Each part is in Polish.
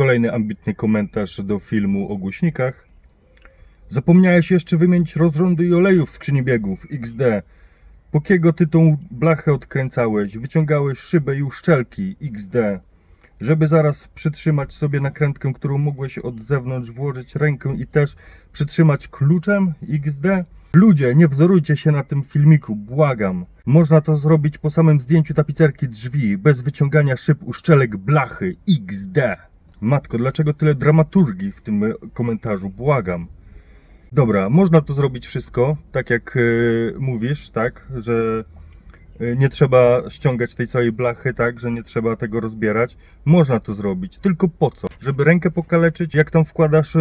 kolejny ambitny komentarz do filmu o głośnikach. Zapomniałeś jeszcze wymienić rozrządu i oleju w skrzyni biegów XD. Po kiego ty tą blachę odkręcałeś? Wyciągałeś szybę i uszczelki XD. Żeby zaraz przytrzymać sobie nakrętkę, którą mogłeś od zewnątrz włożyć rękę i też przytrzymać kluczem XD. Ludzie, nie wzorujcie się na tym filmiku, błagam. Można to zrobić po samym zdjęciu tapicerki drzwi, bez wyciągania szyb uszczelek blachy XD. Matko, dlaczego tyle dramaturgii w tym e, komentarzu? Błagam. Dobra, można to zrobić wszystko, tak jak e, mówisz, tak, że nie trzeba ściągać tej całej blachy, tak, że nie trzeba tego rozbierać. Można to zrobić, tylko po co? Żeby rękę pokaleczyć, jak tam wkładasz e,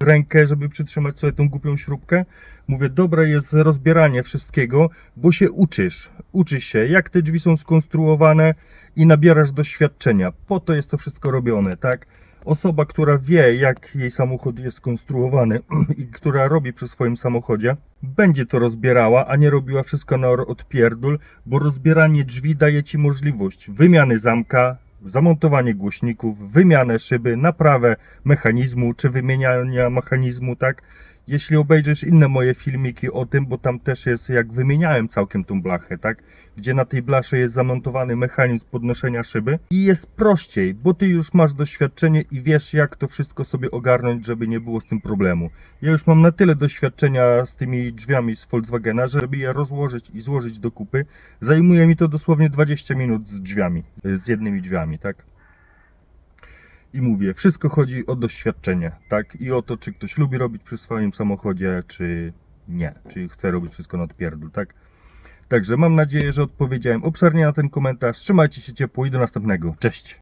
rękę, żeby przytrzymać sobie tą głupią śrubkę? Mówię, dobre jest rozbieranie wszystkiego, bo się uczysz. Uczysz się, jak te drzwi są skonstruowane i nabierasz doświadczenia. Po to jest to wszystko robione, tak? Osoba, która wie, jak jej samochód jest skonstruowany i która robi przy swoim samochodzie, będzie to rozbierała, a nie robiła wszystko na odpierdul, bo rozbieranie drzwi daje ci możliwość wymiany zamka, zamontowanie głośników, wymianę szyby, naprawę mechanizmu czy wymieniania mechanizmu, tak? Jeśli obejrzysz inne moje filmiki o tym, bo tam też jest jak wymieniałem całkiem tą blachę, tak? Gdzie na tej blasze jest zamontowany mechanizm podnoszenia szyby i jest prościej, bo ty już masz doświadczenie i wiesz jak to wszystko sobie ogarnąć, żeby nie było z tym problemu. Ja już mam na tyle doświadczenia z tymi drzwiami z Volkswagena, żeby je rozłożyć i złożyć do kupy. Zajmuje mi to dosłownie 20 minut z drzwiami, z jednymi drzwiami, tak? I mówię, wszystko chodzi o doświadczenie, tak? I o to, czy ktoś lubi robić przy swoim samochodzie, czy nie. Czy chce robić wszystko na odpierdol, tak? Także mam nadzieję, że odpowiedziałem obszernie na ten komentarz. Trzymajcie się ciepło i do następnego. Cześć!